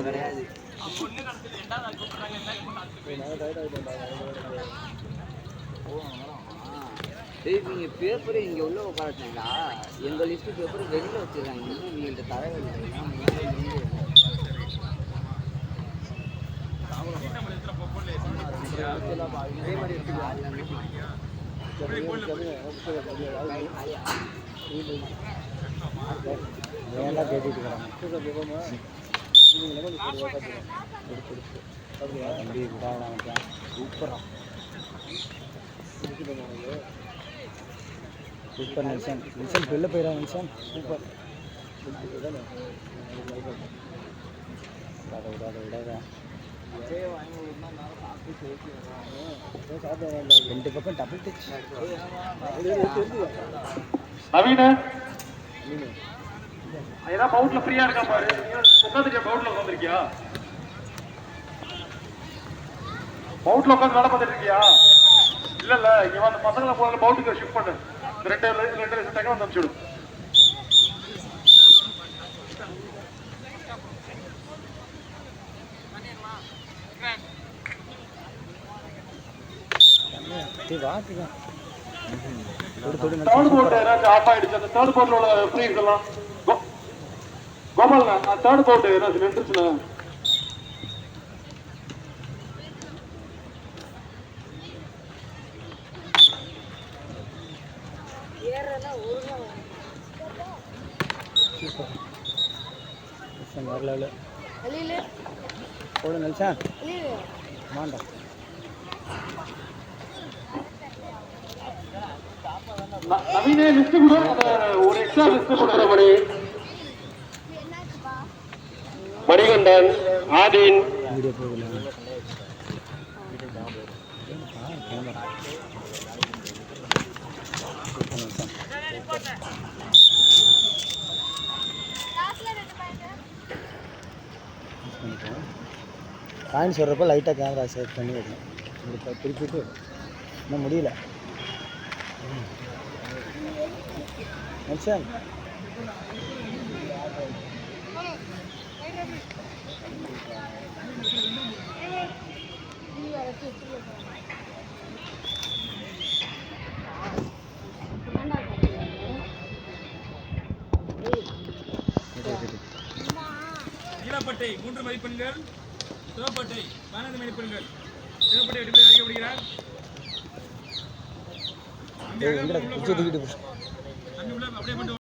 கிடையாது டேய் நீங்க பேப்பர் இங்க உள்ள உட்காரட்டாங்களா எங்க லிஸ்ட் பேப்பர் வெளியில வச்சிருக்காங்க இன்னும் நீங்க தரவில்லை ஏன்டா கேட்டுட்டு இருக்கிறாங்க சூப்பரா சூப்பர் நில்சன் நில்சன் வெளில போயிடா நில்சன் சூப்பர் விடாத விடாத விடாத ரெண்டு பக்கம் டபுள் டச் நவீன ஏதாவது பவுட்ல ஃப்ரீயா இருக்கா பாரு? உட்காந்துருக்கியா பவுட்ல உட்காந்துருக்கியா பவுட்ல உட்காந்து வேலை பார்த்துட்டு இருக்கியா? இல்ல இல்ல. இங்க வந்து பசங்களை போன பவுட்டுக்கு ஷிஃப்ட் பண்ணு. இந்த ரெண்டு ரெண்டு லட்சம் டக்கு வந்து அனுப்பிச்சு விடு தேர்ட் போர்ட் ஏதாச்சும் ஆஃப் ஆயிடுச்சு. அந்த தேர்ட் போர்ட்ல உள்ள ஃப்ரீஸ் எல்லாம் கோ- கோபால்ண்ணா நான் தேர்ட் போர்ட் ஏதாச்சும் நின்றுச்சுண்ணா போடு நில்சன் வெளியில. நவீனே லிஸ்ட் கூட ஒரு எக்ஸ்ட்ரா லிஸ்ட் கொடுக்குற மணி. மணிகண்டன் ஆதீன். காயின் சொல்கிறப்ப லைட்டாக கேமரா செட் பண்ணி வைக்கணும். இப்போ திருப்பிட்டு இன்னும் முடியல. நில்சன் நீலப்பட்டை மூன்று மதிப்பெண்கள். சிவப்பட்டை பதினைந்து மதிப்பெண்கள். சிவப்பட்டை எப்படி அறிக்கப்படுகிறார் ஏய், பிடிச்சி குச்சி தூக்கிட்டு